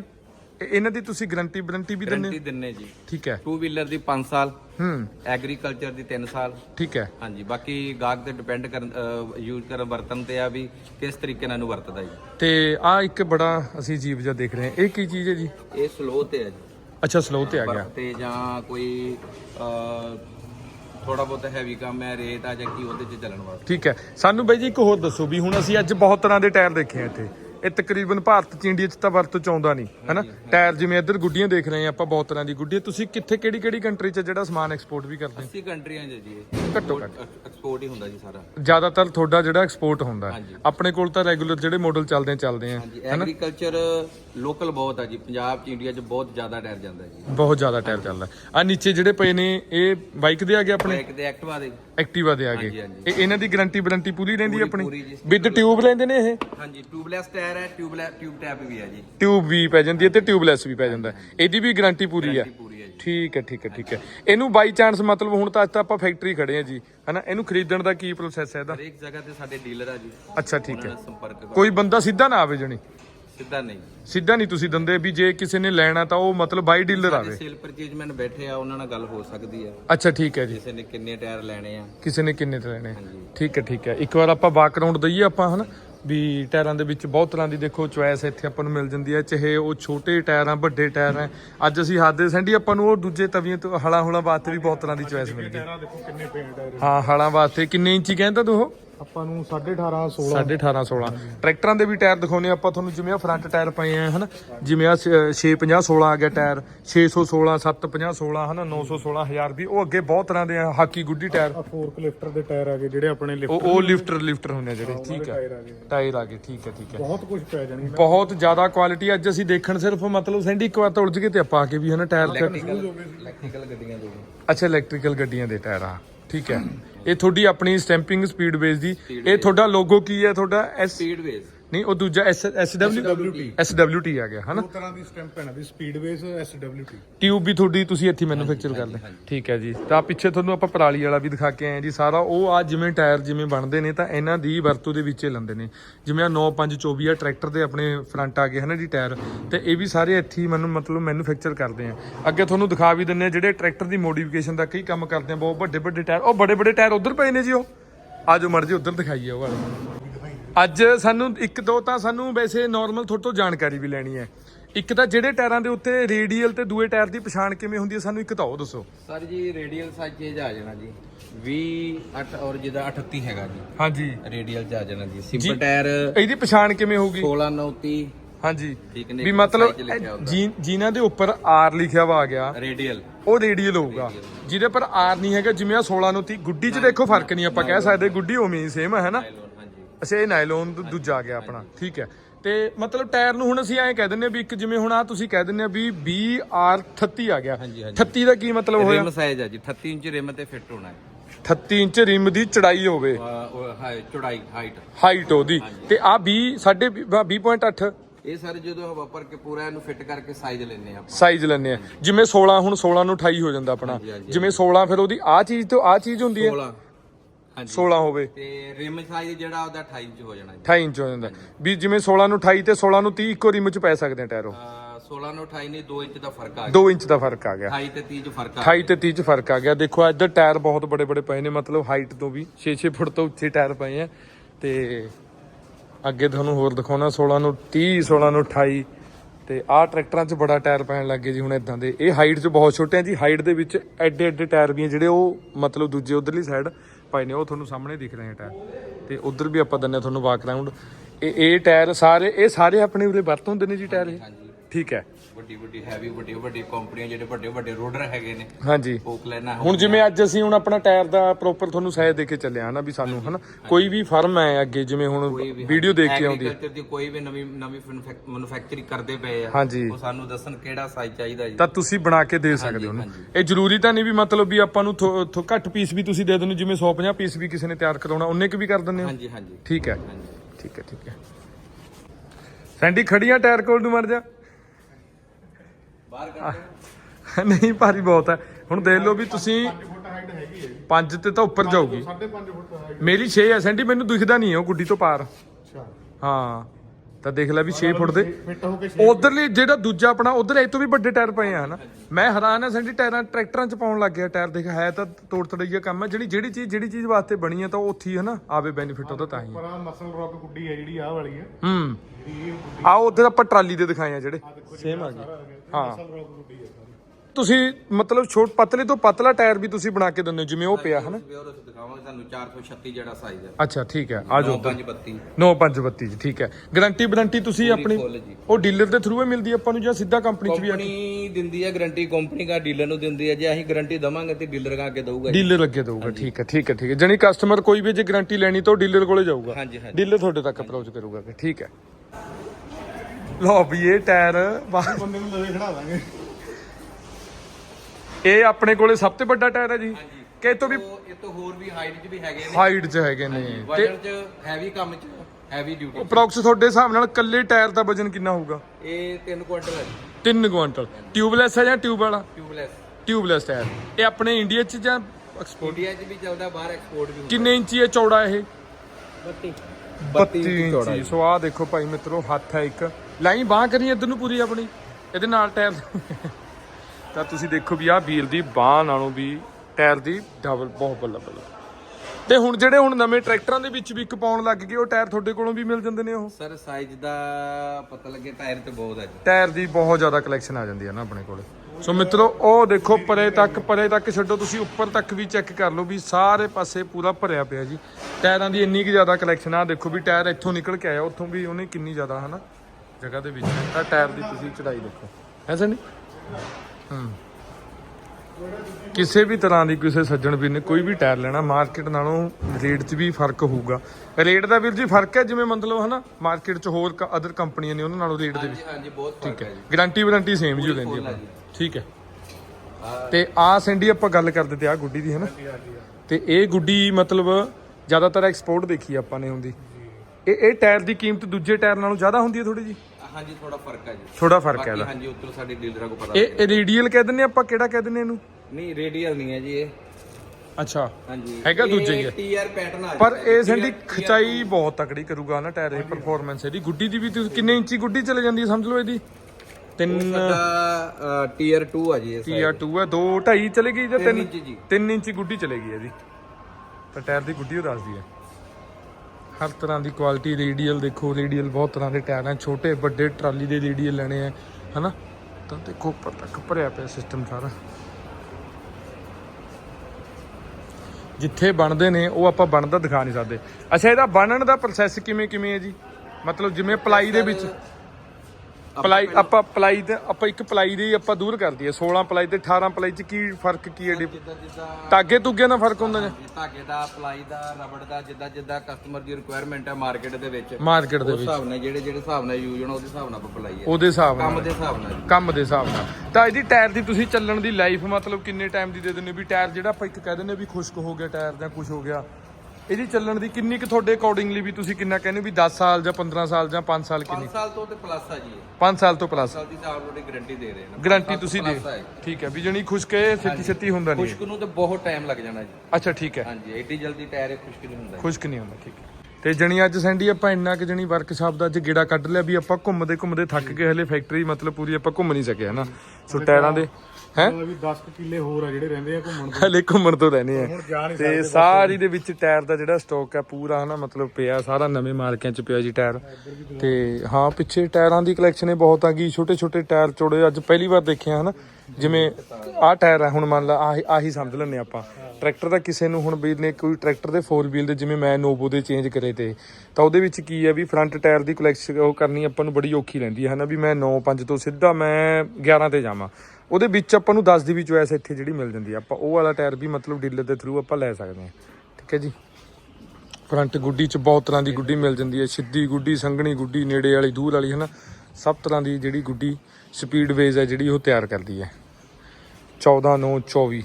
ਇਹ- ਇਹਨਾਂ ਦੀ ਤੁਸੀਂ ਗਾਰੰਟੀ ਵਾਰੰਟੀ ਵੀ ਦਿੰਦੇ ਗਾਰੰਟੀ ਦਿੰਨੇ ਜੀ। ਠੀਕ ਹੈ। ਟੂ ਵੀਲਰ ਦੀ 5 ਸਾਲ ਹੂੰ। ਐਗਰੀਕਲਚਰ ਦੀ 3 ਸਾਲ। ਠੀਕ ਹੈ। ਹਾਂਜੀ ਬਾਕੀ ਗਾਹਕ ਤੇ ਡਿਪੈਂਡ ਕਰਨ ਯੂਜ਼ ਕਰਨ ਵਰਤਨ ਤੇ ਆ ਵੀ ਕਿਸ ਤਰੀਕੇ ਨਾਲ ਇਹਨੂੰ ਵਰਤਦਾ ਜੀ। ਤੇ ਆ ਇੱਕ ਬੜਾ ਅਸੀਂ ਜੀਵ ਜਿਹਾ ਦੇਖ ਰਹੇ ਹਾਂ। ਇਹ ਕੀ ਚੀਜ਼ ਹੈ ਜੀ? ਇਹ ਸਲੋ ਤੇ ਆ ਜੀ। ਅੱਛਾ ਸਲੋ ਤੇ ਆ ਗਿਆ। ਤੇ ਜਾਂ ਕੋਈ ਥੋੜਾ ਬਹੁਤ ਹੈਵੀ ਕੰਮ ਹੈ ਰੇਤ ਆ ਜਾਂ ਕੀ ਉਹਦੇ 'ਚ ਚੱਲਣ ਵਾਸਤੇ। ਠੀਕ ਹੈ। ਸਾਨੂੰ ਬਾਈ ਜੀ ਇੱਕ ਹੋਰ ਦੱਸੋ ਵੀ ਹੁਣ ਅਸੀਂ ਅੱਜ ਬਹੁਤ ਤਰ੍ਹਾਂ ਦੇ ਟਾਇਰ ਦੇਖੇ ਆ ਇੱਥੇ। ਇਹ ਤਕਰੀਬਨ ਭਾਰਤ ਚ ਇੰਡੀਆ ਚ ਤਾਂ ਵਰਤੋਂ ਚ ਆਉਂਦਾ ਨਹੀਂ ਹਨਾ? ਟਾਇਰ ਜਿਵੇਂ ਇੱਧਰ ਗੁੱਡੀਆਂ ਦੇਖ ਰਹੇ ਆ ਆਪਾਂ ਬਹੁਤ ਤਰ੍ਹਾਂ ਦੀ ਗੁੱਡੀਆਂ। ਤੁਸੀਂ ਕਿੱਥੇ ਕਿਹੜੀ ਕਿਹੜੀ ਕੰਟਰੀ ਚ ਜਿਹੜਾ ਸਮਾਨ ਐਕਸਪੋਰਟ ਵੀ ਕਰਦੇ 80 ਕੰਟਰੀਆਂ 'ਚ ਜੀ ਘੱਟੋ ਘੱਟ। ਐਕਸਪੋਰਟ ਹੀ ਹੁੰਦਾ ਜੀ ਸਾਰਾ। ਜ਼ਿਆਦਾਤਰ ਤੁਹਾਡਾ ਜਿਹੜਾ ਐਕਸਪੋਰਟ ਹੁੰਦਾ। ਆਪਣੇ ਕੋਲ ਤਾਂ ਰੈਗੂਲਰ ਜਿਹੜੇ ਮਾਡਲ ਚੱਲਦੇ ਚੱਲਦੇ ਆ ਐਗਰੀਕਲਚਰ ਲੋਕਲ ਬਹੁਤ ਆ ਜੀ। ਪੰਜਾਬ 'ਚ ਇੰਡੀਆ 'ਚ ਬਹੁਤ ਜ਼ਿਆਦਾ ਟਾਇਰ ਜਾਂਦਾ ਜੀ। ਬਹੁਤ ਜ਼ਿਆਦਾ ਟਾਇਰ ਚੱਲਦਾ। ਆ ਨੀਚੇ ਜਿਹੜੇ ਪਏ ਨੇ ਇਹ ਬਾਈਕ ਦੇ ਆ ਗਏ ਆਪਣੇ? ਬਾਈਕ ਦੇ ਐਕਟਿਵਾ ਦੇ। ਐਕਟਿਵਾ ਦੇ ਆ ਗਏ। ਇਹ ਇਹਨਾਂ ਦੀ ਗਾਰੰਟੀ ਵਾਰੰਟੀ ਪੂਰੀ ਰਹਿੰਦੀ ਆਪਣੀ। ਵਿਦ ਟਿਊਬ ਲੈਂਦੇ ਨੇ ਇਹ? ਹਾਂਜੀ ਟਿਊਬਲੈਸ ਟਾਇਰ ਹੈ ਟਿਊਬਲੈਸ ਟਿਊਬ ਟੈਪ ਵੀ ਹੈ ਜੀ। ਟਿਊਬ ਵੀ ਪੈ ਜਾਂਦੀ ਹੈ ਤੇ ਟਿਊਬਲੈਸ ਵੀ ਪੈ ਜਾਂਦਾ ਹੈ। ਇਹਦੀ ਵੀ ਗਾਰੰਟੀ ਪੂਰੀ ਹੈ। ਇਹ ਪੂਰੀ ਹੈ ਜੀ। ਠੀਕ ਹੈ ਠੀਕ ਹੈ ਠੀਕ ਹੈ। ਇਹਨੂੰ ਬਾਈ ਚਾਂਸ ਮਤਲਬ ਹੁਣ ਤਾਂ ਅੱਜ ਤਾਂ ਆਪਾਂ ਫੈਕਟਰੀ ਖੜੇ ਆ ਜੀ। ਹਨਾ ਇਹਨੂੰ ਖਰੀਦਣ ਦਾ ਕੀ ਪ੍ਰੋਸੈਸ ਹੈ ਇਹਦਾ? ਹਰੇਕ ਜਗ੍ਹਾ ਤੇ ਸਾਡੇ ਡੀਲਰ ਆ ਜੀ। ਅੱਛਾ ਠੀਕ ਉਹਨਾਂ ਹੈ। ਨਾਲ ਸੰਪਰਕ ਕਰੋ। ਕੋਈ ਬੰਦਾ ਸਿੱਧਾ ਨਾ ਆਵੇ ਜਣੀ? ਸਿੱਧਾ ਨਹੀਂ। ਸਿੱਧਾ ਨਹੀਂ ਤੁਸੀਂ ਦਿੰਦੇ ਵੀ ਜੇ ਕਿਸੇ ਨੇ ਲੈਣਾ ਤਾਂ ਉਹ ਮਤਲਬ ਬਾਈ ਡੀਲਰ ਸਾਡੇ ਆਵੇ। ਸੇਲ ਪਰਚੇਜਮੈਂਟ ਬੈਠੇ ਆ ਉਹਨਾਂ ਨਾਲ ਗੱਲ ਹੋ ਸਕਦੀ ਆ ਅੱਛਾ ਠੀਕ ਹੈ ਜੀ। ਕਿਸੇ ਨੇ ਕਿੰਨੇ ਟਾਇਰ ਲੈਣੇ ਆ। ਕਿਸੇ ਨੇ ਕਿੰਨੇ ਤੇ ਲੈਣੇ ਠੀਕ ਹੈ ਠੀਕ ਹੈ। ਇੱਕ ਵਾਰ ਆਪਾਂ ਬੈਕਗ੍ਰਾਉਂਡ ਦਈਏ ਆਪਾਂ ਹਨਾ? ਵੀ ਟਾਇਰਾਂ ਦੇ ਵਿੱਚ ਬਹੁਤ ਤਰ੍ਹਾਂ ਦੀ ਦੇਖੋ ਚੁਆਇਸ ਇੱਥੇ ਆਪਾਂ ਨੂੰ ਮਿਲ ਜਾਂਦੀ ਹੈ ਚਾਹੇ ਉਹ ਛੋਟੇ ਟਾਇਰ ਆ ਵੱਡੇ ਟਾਇਰ ਆ। ਅੱਜ ਅਸੀਂ ਹੱਥ ਦੇ ਸੈਂਡੀ ਆਪਾਂ ਨੂੰ ਉਹ ਦੂਜੇ ਤਵੀਆਂ ਤੋਂ ਹਲਾ ਹੁਲਾ ਵਾਸਤੇ ਵੀ ਬਹੁਤ ਤਰ੍ਹਾਂ ਦੀ ਚੁਆਇਸ ਮਿਲ ਗਈ। ਹਾਂ ਹਲਾਂ ਵਾਸਤੇ ਕਿੰਨੇ ਇੰਚੀ ਕਹਿੰਦਾ ਤੂੰ ਉਹ? ਆਪਾਂ ਨੂੰ 18.5 16 18.5 16 ਟਰੈਕਟਰਾਂ ਦੇ ਵੀ ਟਾਇਰ ਦਿਖਾਉਨੇ ਆਪਾਂ ਤੁਹਾਨੂੰ ਜਿਵੇਂ ਆ ਫਰੰਟ ਟਾਇਰ ਪਏ ਆ ਹਨਾ? ਜਿਵੇਂ ਆ 650 16 ਆ ਗਿਆ ਟਾਇਰ 616 750 16 ਹਨਾ? 916 1000 ਵੀ ਉਹ ਅੱਗੇ ਬਹੁਤ ਤਰ੍ਹਾਂ ਦੇ ਆ ਹਾਕੀ ਗੁੱਡੀ ਟਾਇਰ। ਆ ਫੋਰਕ ਲਿਫਟਰ ਦੇ ਟਾਇਰ ਆ ਗਏ ਜਿਹੜੇ ਆਪਣੇ ਲਿਫਟ ਉਹ ਲਿਫਟਰ ਲਿਫਟਰ ਹੁੰਦੇ ਆ ਜਿਹੜੇ ਠੀਕ ਆ। ਟਾਇਰ ਆ ਗਏ। ਠੀਕ ਹੈ ਠੀਕ ਹੈ ਬਹੁਤ ਕੁਝ ਪੈ ਜਾਣੀ ਬਹੁਤ ਜ਼ਿਆਦਾ ਕੁਆਲਿਟੀ ਅੱਜ ਅਸੀਂ ਦੇਖਣ ਸਿਰਫ ਮਤਲਬ ਸੈਂਡੀ ਇੱਕ ਵਾਰ ਤਾਂ ਉਲਝ ਗਏ ਤੇ ਆਪਾਂ ਆ ਕੇ ਵੀ ਹਨਾ ਟਾਇਰ ਤੇ ਇਲੈਕਟ੍ਰੀਕਲ ਗੱਡੀਆਂ ਦੇ। ਅੱਛਾ ਇਲੈਕਟ੍ਰੀਕਲ ਗੱਡੀਆਂ ਦੇ ਟਾਇਰ ਆ। ਠੀਕ ਹੈ ਇਹ ਤੁਹਾਡੀ ਆਪਣੀ ਸਟੈਂਪਿੰਗ ਸਪੀਡ ਬੇਸ ਦੀ। ਇਹ ਤੁਹਾਡਾ ਲੋਗੋ ਕੀ ਹੈ? ਤੁਹਾਡਾ ਐਸ ਸਪੀਡ ਵੇਜ਼ ਨਹੀਂ ਉਹ ਦੂਜਾ S S W S W T ਆ ਗਿਆ ਹਨਾ? ਦੋ ਤਰ੍ਹਾਂ ਦੀ ਸਟੈਂਪ ਹੈ ਨਾ ਦੀ ਸਪੀਡਵੇਜ਼ ਐਸਡਬਲਯੂਟੀ ਟਿਊਬ ਵੀ ਤੁਹਾਡੀ ਤੁਸੀਂ ਇੱਥੇ ਮੈਨੂਫੈਕਚਰ ਕਰਦੇ। ਠੀਕ ਹੈ ਜੀ। ਤਾਂ ਪਿੱਛੇ ਤੁਹਾਨੂੰ ਆਪਾਂ ਪਰਾਲੀ ਵਾਲਾ ਵੀ ਦਿਖਾ ਕੇ ਆਏ ਜੀ ਸਾਰਾ। ਉਹ ਆ ਜਿਵੇਂ ਟਾਇਰ ਜਿਵੇਂ ਬਣਦੇ ਨੇ ਤਾਂ ਇਹਨਾਂ ਦੀ ਵਰਤੋਂ ਦੇ ਵਿੱਚ ਹੀ ਲੈਂਦੇ ਨੇ। ਜਿਵੇਂ ਆ 9524 ਆ ਟਰੈਕਟਰ ਦੇ ਆਪਣੇ ਫਰੰਟ ਆ ਗਏ ਹਨਾ ਜੀ ਟਾਇਰ। ਤੇ ਇਹ ਵੀ ਸਾਰੇ ਇੱਥੇ ਹੀ ਮੈਨੂੰ ਮਤਲਬ ਮੈਨੂਫੈਕਚਰ ਕਰਦੇ ਆ। ਅੱਗੇ ਤੁਹਾਨੂੰ ਦਿਖਾ ਵੀ ਦਿੰਨੇ ਆ ਜਿਹੜੇ ਟਰੈਕਟਰ ਦੀ ਮੋਡੀਫਿਕੇਸ਼ਨ ਦਾ ਕਈ ਕੰਮ ਕਰਦੇ ਆ। ਬਹੁਤ ਵੱਡੇ ਵੱਡੇ ਟਾਇਰ। ਉਹ ਬੜੇ ਬੜੇ ਟਾਇਰ ਉਧਰ ਪਏ ਨੇ ਜੀ ਉਹ। ਆਜੋ ਮਰਜ਼ੀ ਉਧਰ ਦਿਖਾਈਏ ਉਹ ਵਾਲੇ। ਅੱਜ ਸਾਨੂੰ ਇੱਕ ਦੋ ਤਾਂ ਸਾਨੂੰ ਵੈਸੇ ਨਾਰਮਲ ਤੁਹਾਡੇ ਤੋਂ ਜਾਣਕਾਰੀ ਵੀ ਲੈਣੀ ਹੈ। ਇੱਕ ਤਾਂ ਜਿਹੜੇ ਟਾਇਰਾਂ ਦੇ ਉੱਤੇ ਰੇਡੀਅਲ ਤੇ ਦੂਏ ਟਾਇਰ ਦੀ ਪਛਾਣ ਕਿਵੇਂ ਹੁੰਦੀ ਹੈ ਸਾਨੂੰ ਇੱਕ ਤਾਂ ਉਹ ਦੱਸੋ। ਸਰ ਜੀ ਰੇਡੀਅਲ ਸਾਈਜ਼ ਚੇਂਜ ਆ ਜਾਣਾ ਜੀ। 20 8 ਔਰ ਜਿਹਦਾ 38 ਹੈਗਾ ਜੀ। ਹਾਂਜੀ। ਰੇਡੀਅਲ ਚ ਆ ਜਾਣਾ ਜੀ। ਸਿੰਪਲ ਟਾਇਰ ਇਹਦੀ ਪਛਾਣ ਕਿਵੇਂ ਹੋਊਗੀ? 16 9 30 ਹਾਂਜੀ। ਠੀਕ ਨੇ ਵੀ ਮਤਲਬ size ਲਿਖਿਆ ਹੁੰਦਾ। ਜੀ ਜਿਨ੍ਹਾਂ ਦੇ ਉੱਪਰ ਆਰ ਲਿਖਿਆ ਵਾ ਆ ਗਿਆ। ਰੇਡੀਅਲ ਉਹ ਰੇਡੀਅਲ ਹੋਊਗਾ। ਜਿਹਦੇ ਪਰ ਆਰ ਨਹੀਂ ਹੈਗਾ ਜਿਵੇਂ ਆ 16 ਨੂੰ 30 ਗੁੱਡੀ 'ਚ ਦੇਖੋ ਫ਼ਰਕ ਨਹੀਂ ਆਪਾਂ ਕਹਿ ਸਕਦੇ ਗੁੱਡੀ ਉਵੇਂ ਹੀ ਸੇਮ ਹੈ ਨਾ? ਅੱਛਾ ਇਹ ਨਾਈਲੋਨ ਦੂਜਾ ਆ ਗਿਆ ਆਪਣਾ ਠੀਕ ਹੈ। ਤੇ ਮਤਲਬ ਟਾਇਰ ਨੂੰ ਹੁਣ ਅਸੀਂ ਐਂ ਕਹਿ ਦਿੰਨੇ ਵੀ ਇੱਕ ਜਿਵੇਂ ਹੁਣ ਆ ਤੁਸੀਂ ਕਹਿ ਦਿੰਨੇ ਆ ਵੀ BR 38 ਆ ਗਿਆ। ਹਾਂਜੀ, ਹਾਂਜੀ। 38 ਦਾ ਕੀ ਮਤਲਬ ਹੋਇਆ? ਰਿਮ ਸਾਈਜ਼ ਆ ਜੀ 38 ਇੰਚ ਰਿਮ ਤੇ ਫਿੱਟ ਹੋਣਾ ਹੈ। 38 ਇੰਚ ਰਿਮ ਦੀ ਚੜਾਈ ਹੋਵੇ। ਆ, ਉਹ ਹਾਈ ਚੌੜਾਈ ਹਾਈਟ ਹਾਈਟ ਉਹਦੀ। ਤੇ ਆ 20 ਸਾਡੇ 20.8 ਇਹ ਸਰ ਜਦੋਂ ਹਵਾ ਭਰ ਕੇ ਪੂਰਾ ਇਹਨੂੰ ਫਿੱਟ ਕਰਕੇ ਸਾਈਜ਼ ਲੈਣੇ ਆ ਆਪਾਂ। ਸਾਈਜ਼ ਲੈਣੇ ਆ ਜਿਵੇਂ 16 ਹੁਣ 16 ਨੂੰ 28 ਹੋ ਜਾਂਦਾ ਆਪਣਾ। ਹਾਂਜੀ, ਹਾਂਜੀ। ਜਿਵੇਂ 16 ਫਿਰ ਉਹਦੀ ਆ ਚੀਜ਼ ਤੋਂ ਆ ਚੀਜ਼ ਹੁੰਦੀ ਹੈ। 16 ਹਾਂਜੀ। 16 ਹੋਵੇ। ਤੇ ਰਿਮ ਸਾਈਜ਼ ਜਿਹੜਾ ਉਹਦਾ 28 ਇੰਚ ਹੋ ਜਾਣਾ ਜੀ। 28 ਇੰਚ ਹੋ ਜਾਂਦਾ। ਵੀ ਜਿਵੇਂ 16 ਨੂੰ 28 ਤੇ 16 ਨੂੰ 30 ਇੱਕੋ ਰਿਮ ਚ ਪੈ ਸਕਦੇ ਆ ਟਾਇਰ। ਉਹ ਆ, 16 ਨੂੰ 28 ਨਹੀਂ 2 ਇੰਚ ਦਾ ਫ਼ਰਕ ਆ 2 ਇੰਚ ਦਾ ਫ਼ਰਕ ਆ ਗਿਆ। ਗਿਆ 28 ਤੇ 30 ਚ ਫ਼ਰਕ ਆ 28 ਤੇ 30 ਚ ਫ਼ਰਕ ਆ ਗਿਆ। ਦੇਖੋ ਇੱਧਰ ਟਾਇਰ ਬਹੁਤ ਬੜੇ ਬੜੇ ਪਏ ਨੇ ਮਤਲਬ ਹਾਈਟ ਤੋਂ ਵੀ 6-6 ਫੁੱਟ ਤੋਂ ਉੱਚੇ ਟਾਇਰ ਪਏ ਆ। ਤੇ ਅੱਗੇ ਤੁਹਾਨੂੰ ਹੋਰ ਦਿਖਾਉਣਾ 16 ਨੂੰ 30 16 ਨੂੰ 28 ਤੇ ਆਹ ਟਰੈਕਟਰਾਂ 'ਚ ਬੜਾ ਟਾਇਰ ਪੈਣ ਲੱਗੇ ਜੀ ਹੁਣ ਇਦਾਂ ਦੇ। ਇਹ ਹਾਈਟ 'ਚ ਬਹੁਤ ਛੋਟੇ ਆ ਜੀ। ਹਾਈਟ ਦੇ ਵਿੱਚ ਐਡੇ ਐਡੇ ਟਾਇਰ ਵੀ ਆ ਜਿਹੜੇ ਉਹ ਮਤਲਬ ਦੂਜੇ ਉਧਰਲੀ ਸਾਈਡ ਪਏ ਨੇ ਉਹ ਤੁਹਾਨੂੰ ਸਾਹਮਣੇ ਦਿਖ ਰਹੇ ਟਾਇਰ। ਤੇ ਉਧਰ ਵੀ ਆਪਾਂ ਦਿੰਨੇ ਤੁਹਾਨੂੰ ਵਾਕਗ੍ਰਾਉਂਡ ਇਹ ਇਹ ਟਾਇਰ ਸਾਰੇ ਇਹ ਸਾਰੇ ਆਪਣੇ ਉਰੇ ਵਰਤ ਹੁੰਦੇ ਨੇ ਜੀ ਟਾਇਰ ਇਹ? ਠੀਕ ਹੈ। ਵੱਡੀ ਵੱਡੀ ਹੈਵੀ ਵੱਡੀ ਵੱਡੀ ਕੰਪਨੀਆਂ ਜਿਹੜੇ ਵੱਡੇ ਵੱਡੇ ਰੋਡਰ ਹੈਗੇ ਨੇ। ਹਾਂਜੀ। ਓਕ ਲੈਣਾ ਹੁਣ ਜਿਵੇਂ ਅੱਜ ਅਸੀਂ ਹੁਣ ਆਪਣਾ ਟਾਇਰ ਦਾ ਪ੍ਰੋਪਰ ਤੁਹਾਨੂੰ ਸਾਈਜ਼ ਦੇ ਕੇ ਚੱਲੇ ਆ ਨਾ ਵੀ ਸਾਨੂੰ ਹਨਾ ਕੋਈ ਵੀ ਫਰਮ ਹੈ ਅੱਗੇ ਜਿਵੇਂ ਹੁਣ ਵੀਡੀਓ ਦੇਖ ਕੇ ਆਉਂਦੀ ਹੈ। ਦੀ ਕੋਈ ਵੀ ਨਵੀਂ ਨਵੀਂ ਮੈਨੂਫੈਕਚਰਿੰਗ ਕਰਦੇ ਪਏ ਆ। ਹਾਂਜੀ। ਉਹ ਸਾਨੂੰ ਦੱਸਣ ਕਿਹੜਾ ਸਾਈਜ਼ ਚਾਹੀਦਾ ਜੀ। ਤਾਂ ਤੁਸੀਂ ਬਣਾ ਕੇ ਦੇ ਸਕਦੇ ਹੋ ਇਹ ਜ਼ਰੂਰੀ ਤਾਂ ਨਹੀਂ ਵੀ ਮਤਲਬ ਵੀ ਆਪਾਂ ਨੂੰ ਘੱਟ ਪੀਸ ਵੀ ਤੁਸੀਂ ਦੇ ਦਿੰਦੇ ਜਿਵੇਂ 150 ਪੀਸ ਵੀ ਕਿਸੇ ਨੇ ਤਿਆਰ ਕਰਾਉਣਾ ਉਹਨੇ ਕਿ ਵੀ ਕਰ ਦਿੰਦੇ ਹੋ। ਹਾਂਜੀ ਹਾਂਜੀ। ਠੀਕ ਹੈ। ਠੀਕ ਹੈ ਠੀਕ ਹੈ। ਸੈਂਡੀ ਖੜੀਆਂ ਟਾਇਰ ਕੋਲ ਨੂੰ ਮਰ ਜਾ। ਬਾਹਰ ਕੱਢ ਨਹੀਂ ਭਾਰੀ ਬਹੁਤ ਹੈ। ਹੁਣ ਦੇਖ ਲਓ ਵੀ ਤੁਸੀਂ 5 ਫੁੱਟ ਹਾਈਟ ਹੈਗੀ ਹੈ 5 ਤੇ ਤਾਂ ਉੱਪਰ ਜਾਊਗੀ। 5.5 ਫੁੱਟ ਹਾਈਟ ਮੇਰੀ 6 ਹੈ ਸੈਂਡੀ ਮੈਨੂੰ ਦਿਖਦਾ ਨਹੀਂ ਹੈ ਉਹ ਗੁੱਡੀ ਤੋਂ ਪਾਰ। ਅੱਛਾ। ਹਾਂ। ਤਾਂ ਦੇਖ ਲੈ ਵੀ 6 ਫੁੱਟ ਦੇ। ਫਿੱਟ ਹੋ ਕੇ ਉਧਰਲੀ ਜਿਹੜਾ ਦੂਜਾ ਆਪਣਾ ਉਧਰ ਇਹ ਤੋਂ ਵੀ ਵੱਡੇ ਟਾਇਰ ਪਏ ਆ ਹਨਾ। ਮੈਂ ਹੈਰਾਨ ਆ ਸੰਡੀ ਟਾਇਰਾਂ ਟਰੈਕਟਰਾਂ ਚ ਪਾਉਣ ਲੱਗ ਗਿਆ ਟਾਇਰ। ਦੇਖ ਹੈ ਤਾਂ ਤੋੜ ਤੜਈਆ ਕੰਮ ਹੈ ਜਿਹੜੀ ਜਿਹੜੀ ਚੀਜ਼ ਜਿਹੜੀ ਚੀਜ਼ ਵਾਸਤੇ ਬਣੀ ਹੈ ਤਾਂ ਉਹ ਉੱਥੀ ਹੈ ਨਾ ਆਵੇ ਬੈਨੀਫਿਟ ਉਹਦਾ ਤਾਂ ਹੀ ਹੈ। ਪਰ ਆ ਮਸਲ ਰੌਕ ਗੁੱਡੀ ਹੈ ਜਿਹੜੀ ਆਹ ਵਾਲੀ ਹੈ। ਹੂੰ ਇਹ ਗੁੱਡੀ ਆ ਉਧਰ ਆਪਾਂ ਟਰਾਲੀ ਦੇ ਦਿਖਾਏ ਆ ਜਿਹੜੇ। ਸੇਮ ਆ ਗਏ ਹਾਂ। ਮਸਲ ਰੌਕ ਗੁੱਡੀ ਹੈ ਸਾਰੀ। ਤੁਸੀਂ ਮਤਲਬ ਛੋਟ ਪਤਲੇ ਤੋਂ ਪਤਲਾ ਟਾਇਰ ਵੀ ਤੁਸੀਂ ਬਣਾ ਕੇ ਦਿੰਦੇ ਹੋ ਜਿਵੇਂ ਉਹ ਪਿਆ ਹਨਾ? ਪਿਓਰ ਉਸ ਦਿਖਾਵਾਂਗੇ ਤੁਹਾਨੂੰ 436 ਜਿਹੜਾ ਸਾਈਜ਼ ਹੈ। ਅੱਛਾ ਠੀਕ ਹੈ ਆ ਜਾਓ 532 9532 ਜੀ ਠੀਕ ਹੈ। ਗਾਰੰਟੀ ਵਾਰੰਟੀ ਤੁਸੀਂ ਆਪਣੀ full ਜੀ। ਉਹ ਡੀਲਰ ਦੇ ਥਰੂ ਹੀ ਮਿਲਦੀ ਹੈ ਆਪਾਂ ਨੂੰ ਜਾਂ ਸਿੱਧਾ ਕੰਪਨੀ ਚ ਵੀ ਆ ਕੰਪਨੀ ਦਿੰਦੀ ਹੈ ਗਾਰੰਟੀ ਕੰਪਨੀ ਦਾ ਡੀਲਰ ਨੂੰ ਦਿੰਦੀ ਹੈ। ਜੇ ਅਸੀਂ ਗਾਰੰਟੀ ਦਵਾਂਗੇ ਤੇ ਡੀਲਰ ਕਾ ਕੇ ਦਊਗਾ ਜੀ। ਡੀਲਰ ਅੱਗੇ ਦਊਗਾ ਠੀਕ ਹੈ ਠੀਕ ਹੈ ਠੀਕ ਹੈ। ਜਾਨੀ ਕਸਟਮਰ ਕੋਈ ਵੀ ਜੇ ਗਾਰੰਟੀ ਲੈਣੀ ਤਾਂ ਉਹ ਡੀਲਰ ਕੋਲੇ ਜਾਊਗਾ। ਹਾਂਜੀ ਹਾਂਜੀ। ਡੀਲਰ ਤੁਹਾਡੇ ਤੱਕ ਅਪਰੋਚ ਕਰੂਗਾ ਕਿ ਠੀਕ ਹੈ। ਲਓ ਵੀ ਇਹ ਟਾਇਰ ਵਾਹ, ਬੰਦੇ ਨੂੰ ਲਵੇ ਖੜਾ ਦਾਂਗੇ। ਇਹ ਆਪਣੇ ਕੋਲੇ ਸਭ ਤੋਂ ਵੱਡਾ ਟਾਇਰ ਹੈ ਜੀ। ਕਿ ਇਹ ਤੋਂ ਵੀ ਉਹ ਇਹ ਤੋਂ ਹੋਰ ਵੀ ਹਾਈਟ 'ਚ ਵੀ ਹੈਗੇ ਨੇ। ਹਾਈਟ 'ਚ ਹੈਗੇ ਨੇ। ਤੇ ਵਜਨ 'ਚ ਹੈਵੀ ਕੰਮ 'ਚ ਹੈਵੀ ਡਿਊਟੀ ਅਪਰੋਕਸ ਤੁਹਾਡੇ ਹਿਸਾਬ ਨਾਲ ਕੱਲੇ ਟਾਇਰ ਦਾ ਵਜਨ ਕਿੰਨਾ ਹੋਊਗਾ? ਇਹ 3 ਕੁਇੰਟਲ ਹੈ ਜੀ। 3 ਕੁਆਂਟਲ। ਟਿਊਬਲੈਸ ਹੈ ਜਾਂ ਟਿਊਬ ਵਾਲਾ? Tubeless tubeless tyre. ਇਹ ਆਪਣੇ ਇੰਡੀਆ 'ਚ ਜਾਂ ਐਕਸਪੋਰਟ ਇੰਡੀਆ 'ਚ ਵੀ ਚੱਲਦਾ ਬਾਹਰ ਐਕਸਪੋਰਟ ਵੀ ਹੁੰਦਾ। ਕਿੰਨੇ ਇੰਚੀ ਹੈ ਚੌੜਾ ਇਹ? 32 32 ਇੰਚੀ ਸੋ ਆਹ ਦੇਖੋ ਭਾਈ ਮਿੱਤਰੋ ਹੱਥ ਹੈ ਇੱਕ। ਲਾਈ ਬਾਹ ਕਰੀ ਇੱਧਰ ਨੂੰ ਪੂਰੀ ਆਪਣੀ। ਇਹਦੇ ਨਾਲ ਟਾਇਰ ਤਾਂ ਤੁਸੀਂ ਦੇਖੋ ਵੀ ਆਹ ਵੀਲ ਦੀ ਬਾਹ ਨਾਲੋਂ ਵੀ ਟਾਇਰ ਦੀ ਡਬਲ ਬਹੁਤ ਬੱਲਾ ਬੱਲਾ। ਤੇ ਹੁਣ ਜਿਹੜੇ ਹੁਣ ਨਵੇਂ ਟਰੈਕਟਰਾਂ ਦੇ ਵਿੱਚ ਵੀ ਇੱਕ ਪਾਉਣ ਲੱਗ ਗਏ ਉਹ ਟਾਇਰ ਤੁਹਾਡੇ ਕੋਲੋਂ ਵੀ ਮਿਲ ਜਾਂਦੇ ਨੇ ਉਹ? ਸਰ ਸਾਈਜ਼ ਦਾ ਪਤਾ ਲੱਗੇ ਟਾਇਰ ਤੇ ਬਹੁਤ ਹੈ ਜੀ। ਟਾਇਰ ਦੀ ਬਹੁਤ ਜ਼ਿਆਦਾ ਕਲੈਕਸ਼ਨ ਆ ਜਾਂਦੀ ਹੈ ਨਾ ਆਪਣੇ ਕੋਲੇ। ਸੋ ਮਿੱਤਰੋ ਉਹ ਦੇਖੋ ਪਰੇ ਤੱਕ ਪਰੇ ਤੱਕ ਛੱਡੋ ਤੁਸੀਂ ਉੱਪਰ ਤੱਕ ਵੀ ਚੈੱਕ ਕਰ ਲਓ ਵੀ ਸਾਰੇ ਪਾਸੇ ਪੂਰਾ ਭਰਿਆ ਪਿਆ ਜੀ। ਟਾਇਰਾਂ ਦੀ ਇੰਨੀ ਕਿ ਜ਼ਿਆਦਾ ਕਲੈਕਸ਼ਨ ਆ ਦੇਖੋ ਵੀ ਟਾਇਰ ਇੱਥੋਂ ਨਿਕਲ ਕੇ ਆਇਆ ਉੱਥੋਂ ਵੀ ਉਹਨੇ ਕਿੰਨੀ ਜ਼ਿਆਦਾ ਹਨਾ ਜਗ੍ਹਾ ਦੇ ਵਿੱਚ। ਤਾਂ ਟਾਇਰ ਦੀ ਤੁਸੀਂ ਚੜਾਈ ਦੇਖੋ। ਹੈ ਹੂੰ ਕਿਸੇ ਵੀ ਤਰ੍ਹਾਂ ਦੀ ਕਿਸੇ ਸੱਜਣ ਵੀਰ ਨੇ ਕੋਈ ਵੀ ਟਾਇਰ ਲੈਣਾ ਮਾਰਕੀਟ ਨਾਲੋਂ ਰੇਟ 'ਚ ਵੀ ਫ਼ਰਕ ਹੋਊਗਾ। ਰੇਟ ਦਾ ਵੀਰ ਜੀ ਫ਼ਰਕ ਹੈ ਜਿਵੇਂ ਮਤਲਬ ਹਨਾ ਮਾਰਕੀਟ 'ਚ ਹੋਰ ਅਦਰ ਕੰਪਨੀਆਂ ਨੇ ਉਹਨਾਂ ਨਾਲੋਂ ਰੇਟ ਦੇ ਵਿੱਚ। ਹਾਂਜੀ ਹਾਂਜੀ ਬਹੁਤ ਫ਼ਰਕ ਹੈ। ਜੀ। ਗਾਰੰਟੀ ਵਾਰੰਟੀ ਸੇਮ ਜੀ ਲੈਂਦੀ ਆਪਾਂ। ਠੀਕ ਹੈ। ਤੇ ਆ ਸੈਂਡੀ ਆਪਾਂ ਗੱਲ ਕਰਦੇ ਤੇ ਆ ਗੁੱਡੀ ਦੀ ਹੈ ਨਾ ਤੇ ਇਹ ਗੁੱਡੀ ਮਤਲਬ ਜ਼ਿਆਦਾਤਰ ਐਕਸਪੋਰਟ ਦੇਖੀ ਆਪਾਂ ਨੇ ਹੁੰਦੀ। ਇਹ ਇਹ ਟਾਇਰ ਦੀ ਕੀਮਤ ਦੂਜੇ ਟਾਇਰ ਨਾਲੋਂ ਜ਼ਿਆਦਾ ਹੁੰਦੀ ਹੈ ਥੋੜੀ ਜੀ? ਹਾਂਜੀ ਥੋੜਾ ਫ਼ਰਕ ਹੈ ਜੀ। ਥੋੜਾ ਫ਼ਰਕ ਹੈ ਬਾਕੀ ਇਹਦਾ। ਹਾਂਜੀ ਉੱਤੋਂ ਸਾਡੇ ਡੀਲਰਾਂ ਕੋ ਪਤਾ ਇਹ ਇਹ ਰੇਡੀਅਲ ਕਹਿ ਦਿੰਦੇ ਆਪਾਂ ਕਿਹੜਾ ਕਹਿ ਦਿੰਦੇ ਇਹਨੂੰ? ਨਹੀਂ ਰੇਡੀਅਲ ਨਹੀਂ ਹੈ ਜੀ ਇਹ। ਅੱਛਾ। ਹਾਂਜੀ। ਹੈਗਾ ਦੂਜੇ ਹੀ ਹੈ। ਟੀਆਰ ਪੈਟਰਨ ਆ ਪਰ ਜਾਂਦਾ ਇਹ। ਸੈਂਡੀ ਖਚਾਈ ਬਹੁਤ ਤਕੜੀ ਕਰੂਗਾ ਨਾ ਟਾਇਰ ਇਹ ਪਰਫਾਰਮੈਂਸ ਇਹਦੀ। ਗੁੱਡੀ ਦੀ ਵੀ ਤੁਸੀਂ ਕਿੰਨੇ ਇੰਚੀ ਗੁੱਡੀ ਚਲੇ ਜਾਂਦੀ ਹੈ ਸਮਝ ਲਓ ਇਹਦੀ? ਤਿੰਨ ਸਾਡਾ ਟੀਅਰ 2 ਆ ਜੀ ਇਹ ਟੀਆ 2 ਹੈ 2 2.5 ਚਲੇਗੀ ਜਾਂ 3 ਇੰਚ ਜੀ। 3 ਇੰਚੀ ਗੁੱਡੀ ਚਲੇਗੀ ਇਹਦੀ। ਤਾਂ ਟਾਇਰ ਦੀ ਗੁੱਡੀ ਉਹ ਦੱਸਦੀ ਹੈ। ਹਰ ਤਰ੍ਹਾਂ ਦੀ ਕੁਆਲਿਟੀ ਰੇਡੀਅਲ ਦੇਖੋ, ਰੇਡੀਅਲ ਬਹੁਤ ਤਰ੍ਹਾਂ ਦੇ ਟਾਇਰ ਹੈ, ਛੋਟੇ, ਵੱਡੇ ਟਰਾਲੀ ਦੇ ਰੇਡੀਅਲ ਲੈਣੇ ਆ ਹਨਾ? ਤਾਂ ਦੇਖੋ, ਉੱਪਰ ਤੱਕ ਭਰਿਆ ਪਿਆ ਸਿਸਟਮ ਸਾਰਾ। ਜਿੱਥੇ ਬਣਦੇ ਨੇ, ਉਹ ਆਪਾਂ ਬਣਦਾ ਦਿਖਾ ਨਹੀਂ ਸਕਦੇ। ਅੱਛਾ, ਇਹਦਾ ਬਣਨ ਦਾ ਪ੍ਰੋਸੈਸ ਕਿਵੇਂ ਕਿਵੇਂ ਹੈ ਜੀ? ਮਤਲਬ ਜਿਵੇਂ ਪਲਾਈ ਦੇ ਵਿੱਚ ਪਲਾਈ ਆਪਾਂ ਪਲਾਈ ਤੇ ਆਪਾਂ ਇੱਕ ਪਲਾਈ ਦੀ ਆਪਾਂ ਦੂਰ ਕਰ ਦਈਏ 16 ਪਲਾਈ ਤੇ 18 ਪਲਾਈ ਚ ਕੀ ਫ਼ਰਕ ਕੀ ਹੈ ਜਿੱਦਾਂ ਜਿੱਦਾਂ ਧਾਗੇ ਤੁੱਗੇ ਦਾ ਫ਼ਰਕ ਹੁੰਦਾ ਜੀ, ਧਾਗੇ ਦਾ ਪਲਾਈ ਦਾ ਰਬੜ ਦਾ ਜਿੱਦਾਂ ਜਿੱਦਾਂ ਕਸਟਮਰ ਦੀ ਰਿਕੁਆਇਰਮੈਂਟ ਹੈ ਮਾਰਕੀਟ ਦੇ ਵਿੱਚ ਮਾਰਕੀਟ ਦੇ ਉਸ ਵਿੱਚ। ਹਿਸਾਬ ਨਾਲ ਜਿਹੜੇ ਜਿਹੜੇ ਹਿਸਾਬ ਨਾਲ ਯੂਜ਼ ਹੋਣਾ ਉਹਦੇ ਹਿਸਾਬ ਨਾਲ ਆਪਾਂ ਪਲਾਈ ਹੈ ਉਹਦੇ ਹਿਸਾਬ ਕੰਮ ਨਾਲ। ਦੇ ਹਿਸਾਬ ਨਾਲ। ਜੀ। ਕੰਮ ਦੇ ਹਿਸਾਬ ਨਾਲ। ਤਾਂ ਇਹਦੀ ਟਾਇਰ ਦੀ ਤੁਸੀਂ ਚੱਲਣ ਦੀ ਲਾਈਫ ਮਤਲਬ ਕਿੰਨੇ ਟਾਈਮ ਦੀ ਦੇ ਦਿੰਦੇ ਹੋ? ਵੀ ਟਾਇਰ ਜਿਹੜਾ ਆਪਾਂ ਇੱਕ ਕਹਿ ਦਿੰਦੇ ਹਾਂ ਵੀ ਖੁਸ਼ਕ ਹੋ ਗਿਆ ਟਾਇਰ ਜਾਂ ਕੁਝ ਹੋ ਗਿਆ। ਇਹਦੀ ਚੱਲਣ ਦੀ ਕਿੰਨੀ ਕੁ ਤੁਹਾਡੇ ਅਕੋਰਡਿੰਗਲੀ ਵੀ ਤੁਸੀਂ ਕਿੰਨਾ ਕਹਿੰਦੇ ਵੀ 10 ਸਾਲ ਜਾਂ 15 ਸਾਲ ਜਾਂ 5 ਸਾਲ ਕਿੰਨੀ? 5 ਸਾਲ ਤੋਂ ਤੇ ਪਲੱਸ ਆ ਜੀ ਇਹ। 5 ਸਾਲ ਤੋਂ ਪਲੱਸ ਸਾਲ ਦੀ ਸਾਲ ਤੁਹਾਡੀ ਗਾਰੰਟੀ ਦੇ ਰਹੇ ਨੇ। ਗਾਰੰਟੀ ਤੁਸੀਂ ਦੇ। ਠੀਕ ਹੈ ਵੀ ਜਣੀ ਖੁਸ਼ਕ ਛੇਤੀ ਛੇਤੀ ਹੁੰਦਾ ਨਹੀਂ ਖੁਸ਼ਕ ਨੂੰ ਤੇ ਬਹੁਤ ਟਾਈਮ ਲੱਗ ਜਾਣਾ ਜੀ। ਅੱਛਾ ਠੀਕ ਹੈ। ਹਾਂਜੀ ਐਡੀ ਜਲਦੀ ਟਾਇਰ ਇਹ ਖੁਸ਼ਕ ਨਹੀਂ ਹੁੰਦਾ। ਖੁਸ਼ਕ ਨਹੀਂ ਹੁੰਦਾ ਠੀਕ ਹੈ। ਤੇ ਜਣੀ ਅੱਜ ਸੈਂਡੀ ਆਪਾਂ ਇੰਨਾ ਕਿ ਜਣੀ ਵਰਕਸ਼ਾਪ ਦਾ ਅੱਜ ਗੇੜਾ ਕੱਢ ਲਿਆ ਵੀ ਆਪਾਂ ਘੁੰਮਦੇ ਘੁੰਮਦੇ ਥੱਕ ਗਏ ਹਲੇ ਫੈਕਟਰੀ ਮਤਲਬ ਪੂਰੀ ਆਪਾਂ ਘੁੰਮ ਨਹੀਂ ਸਕੇ ਹਨਾ? ਸੋ ਟਾਇਰਾਂ ਦੇ ਹੈ? ਮਤਲਬ ਵੀ 10 ਕੁ ਕਿੱਲੇ ਹੋਰ ਆ ਜਿਹੜੇ ਰਹਿੰਦੇ ਆ ਘੁੰਮਣ ਦੇ। ਹਲੇ ਘੁੰਮਣ ਤੋਂ ਰਹਿਣੇ ਆ। ਹੁਣ ਜਾ ਨਹੀਂ ਤੇ ਸਾਰੀ ਦੇ ਵਿੱਚ ਟਾਇਰ ਦਾ ਜਿਹੜਾ ਸਟਾਕ ਹੈ ਪੂਰਾ ਹਨਾ ਮਤਲਬ ਪਿਆ ਸਾਰਾ ਨਵੇਂ ਮਾਰਕਿਆਂ ਚ ਪਿਆ ਜੀ ਟਾਇਰ। ਤੇ ਹਾਂ ਪਿੱਛੇ ਟਾਇਰਾਂ ਦੀ ਕਲੈਕਸ਼ਨ ਹੈ ਬਹੁਤ ਆ ਗਈ ਛੋਟੇ ਛੋਟੇ ਟਾਇਰ ਚੋੜੇ ਅੱਜ ਪਹਿਲੀ ਵਾਰ ਦੇਖਿਆ ਹਨਾ। ਜਿਵੇਂ ਆਹ ਟਾਇਰ ਹੈ ਹੁਣ ਮੰਨ ਲਾ ਆਹੀ ਆਹੀ ਸਮਝ ਲੈਂਦੇ ਆਪਾਂ। ਟਰੈਕਟਰ ਦਾ ਕਿਸੇ ਨੂੰ ਹੁਣ ਵੀਰ ਨੇ ਕੋਈ ਟਰੈਕਟਰ ਦੇ 4 ਵੀਲ ਦੇ ਜਿਵੇਂ ਮੈਂ ਨੋਵੋ ਦੇ ਚੇਂਜ ਕਰੇ ਤੇ ਤਾਂ ਉਹਦੇ ਵਿੱਚ ਕੀ ਹੈ ਵੀ ਫਰੰਟ ਟਾਇਰ ਦੀ ਕਲੈਕਸ਼ਨ ਉਹ ਕਰਨੀ ਆਪਾਂ ਨੂੰ ਬੜੀ ਔਖੀ ਲੈਂਦੀ ਹੈ ਹਨਾ ਵੀ ਮੈਂ 9 5 ਤੋਂ ਸਿੱਧਾ ਮੈਂ 11 ਤੇ ਜਾਵਾਂ। ਉਹਦੇ ਵਿੱਚ ਆਪਾਂ ਨੂੰ 10 ਦੀ ਵੀ ਚੋਇਸ ਇੱਥੇ ਜਿਹੜੀ ਮਿਲ ਜਾਂਦੀ ਹੈ ਆਪਾਂ ਉਹ ਵਾਲਾ ਟਾਇਰ ਵੀ ਮਤਲਬ ਡੀਲਰ ਦੇ ਥਰੂ ਆਪਾਂ ਲੈ ਸਕਦੇ ਹਾਂ ਠੀਕ ਹੈ ਜੀ? ਫਰੰਟ ਗੁੱਡੀ ਚ ਬਹੁਤ ਤਰ੍ਹਾਂ ਦੀ ਗੁੱਡੀ ਮਿਲ ਜਾਂਦੀ ਹੈ ਸਿੱਧੀ ਗੁੱਡੀ, ਸੰਘਣੀ ਗੁੱਡੀ, ਨੇੜੇ ਵਾਲੀ, ਦੂਰ ਵਾਲੀ ਹੈ ਨਾ ਸਭ ਤਰ੍ਹਾਂ ਦੀ ਜਿਹੜੀ ਗੁੱਡੀ ਸਪੀਡ ਵੇਜ਼ ਹੈ ਜਿਹੜੀ ਉਹ ਤਿਆਰ ਕਰਦੀ ਹੈ 14 9 24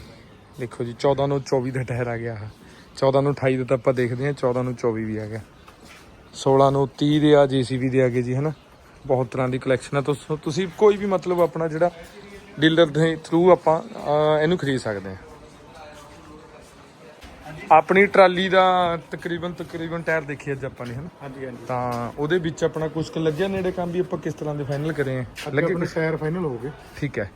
ਦੇਖੋ ਜੀ 14 ਨੂੰ 24 ਦਾ ਟਾਇਰ ਆ ਗਿਆ ਆਹ। 14 ਨੂੰ 28 ਦਾ ਤਾਂ ਆਪਾਂ ਦੇਖਦੇ ਹਾਂ 14 ਨੂੰ 24 ਵੀ ਆ ਗਿਆ। 16 ਨੂੰ 30 ਦੇ ਆ ਜੀਸੀਬੀ ਦੇ ਆ ਗਏ ਜੀ, ਹਨਾ? ਬਹੁਤ ਤਰ੍ਹਾਂ ਦੀ ਕਲੈਕਸ਼ਨ ਹੈ ਤੁਸੀਂ ਤੁਸੀਂ ਕੋਈ ਵੀ ਮਤਲਬ ਆਪਣਾ ਜਿਹੜਾ ਡੀਲਰ ਦੇ ਥਰੂ ਆਪਾਂ ਇਹਨੂੰ ਖਰੀਦ ਸਕਦੇ ਹਾਂ। ਆਪਣੀ ਟਰਾਲੀ ਦਾ ਤਕਰੀਬਨ ਤਕਰੀਬਨ ਟਾਇਰ ਦੇਖੇ ਅੱਜ ਆਪਾਂ ਨੇ ਹਨਾ? ਹਾਂਜੀ ਹਾਂਜੀ। ਤਾਂ ਉਹਦੇ ਵਿੱਚ ਆਪਣਾ ਕੁਝ ਕੁ ਲੱਗਿਆ ਨੇੜੇ ਕੰਮ ਵੀ ਆਪਾਂ ਕਿਸ ਤਰ੍ਹਾਂ ਦੇ ਫਾਈਨਲ ਕਰੇ ਆ ਲੱਗੇ ਆਪਣੇ ਟਾਇਰ ਫਾਈਨਲ ਹੋ ਗਏ। ਠੀਕ ਹੈ।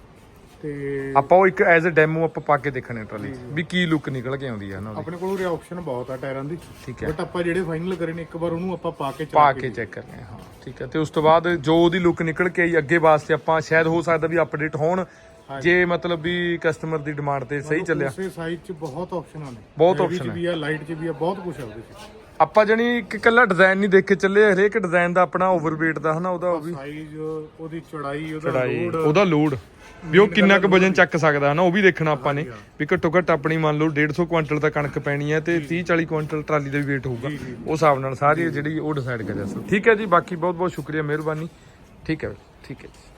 ਤੇ ਆਪਾਂ ਉਹ ਇੱਕ ਐਜ਼ ਅ ਡੈਮੋ ਆਪਾਂ ਪਾ ਕੇ ਦੇਖਣੇ ਟਰਾਲੀ 'ਚ ਵੀ ਕੀ ਲੁੱਕ ਨਿਕਲ ਕੇ ਆਉਂਦੀ ਹੈ ਨਾ ਉਹਦੀ। ਆਪਣੇ ਕੋਲ ਉਰੇ ਆਪਸ਼ਨ ਬਹੁਤ ਆ ਟਾਇਰਾਂ ਦੀ। ਠੀਕ ਹੈ। ਬਟ ਆਪਾਂ ਜਿਹੜੇ ਫਾਈਨਲ ਕਰੇ ਨੇ ਇੱਕ ਵਾਰ ਉਹਨੂੰ ਆਪਾਂ ਪਾ ਕੇ ਪਾ ਕੇ ਚੈੱਕ ਕਰਨੇ ਆ, ਹਾਂ ਠੀਕ ਹੈ। ਤੇ ਉਸ ਤੋਂ ਬਾਅਦ ਜੋ ਉਹਦੀ ਲੁੱਕ ਨਿਕਲ ਕੇ ਆਈ ਅੱਗੇ ਵਾਸਤੇ ਆਪਾਂ ਸ਼ਾਇਦ ਹੋ ਸਕਦਾ ਵੀ ਅਪਡੇਟ ਹੋਣ ਜੇ ਮਤਲਬ ਵੀ ਕਸਟਮਰ ਦੀ ਡਿਮਾਂਡ ਤੇ ਸਹੀ ਚੱਲਿਆ। ਉਸੇ ਸਾਈਜ਼ 'ਚ ਬਹੁਤ ਆਪਸ਼ਨਾਂ ਨੇ ਬਹੁਤ Heavy 'ਚ option। ਵੀ ਆ ਲਾਈਟ 'ਚ ਵੀ ਆ ਬਹੁਤ ਕੁਝ ਆ ਉਹਦੇ 'ਚ। ਆਪਾਂ ਜਣੀ ਇੱਕ ਇਕੱਲਾ ਡਿਜ਼ਾਈਨ ਨਹੀਂ ਦੇਖ ਕੇ ਚੱਲੇ ਹਰੇਕ ਡਿਜ਼ਾਈਨ ਦਾ ਆਪਣਾ ਓਵਰਵੇਟ ਦਾ ਹਨਾ ਉਹਦਾ ਉਹ ਵੀ। ਸਾਈਜ਼ ਉਹਦੀ ਚੌੜਾਈ ਉਹਦਾ ਚੜਾਈ ਲੋਡ ਉਹਦਾ ਲੋਡ ਵੀ ਉਹ ਕਿੰਨਾ ਕੁ ਵਜਨ ਚੱਕ ਸਕਦਾ ਹਨਾ ਉਹ ਵੀ ਦੇਖਣਾ ਆਪਾਂ ਨੇ ਵੀ ਘੱਟੋ ਘੱਟ ਆਪਣੀ ਮੰਨ ਲਓ 150 ਕੁਇੰਟਲ ਤਾਂ ਕਣਕ ਪੈਣੀ ਹੈ ਤੇ 30 40 ਕੁਇੰਟਲ ਟਰਾਲੀ ਦਾ ਵੀ weight ਹੋਊਗਾ। ਉਸ ਹਿਸਾਬ ਨਾਲ ਸਾਰੀ ਜਿਹੜੀ ਉਹ ਡਿਸਾਈਡ ਕਰਿਆ ਸੋ ਠੀਕ ਹੈ ਜੀ ਬਾਕੀ ਬਹੁਤ ਬਹੁਤ ਸ਼ੁਕਰੀਆ ਮਿਹਰਬਾਨੀ। ਠੀਕ ਹੈ ਠੀਕ ਹੈ ਜੀ।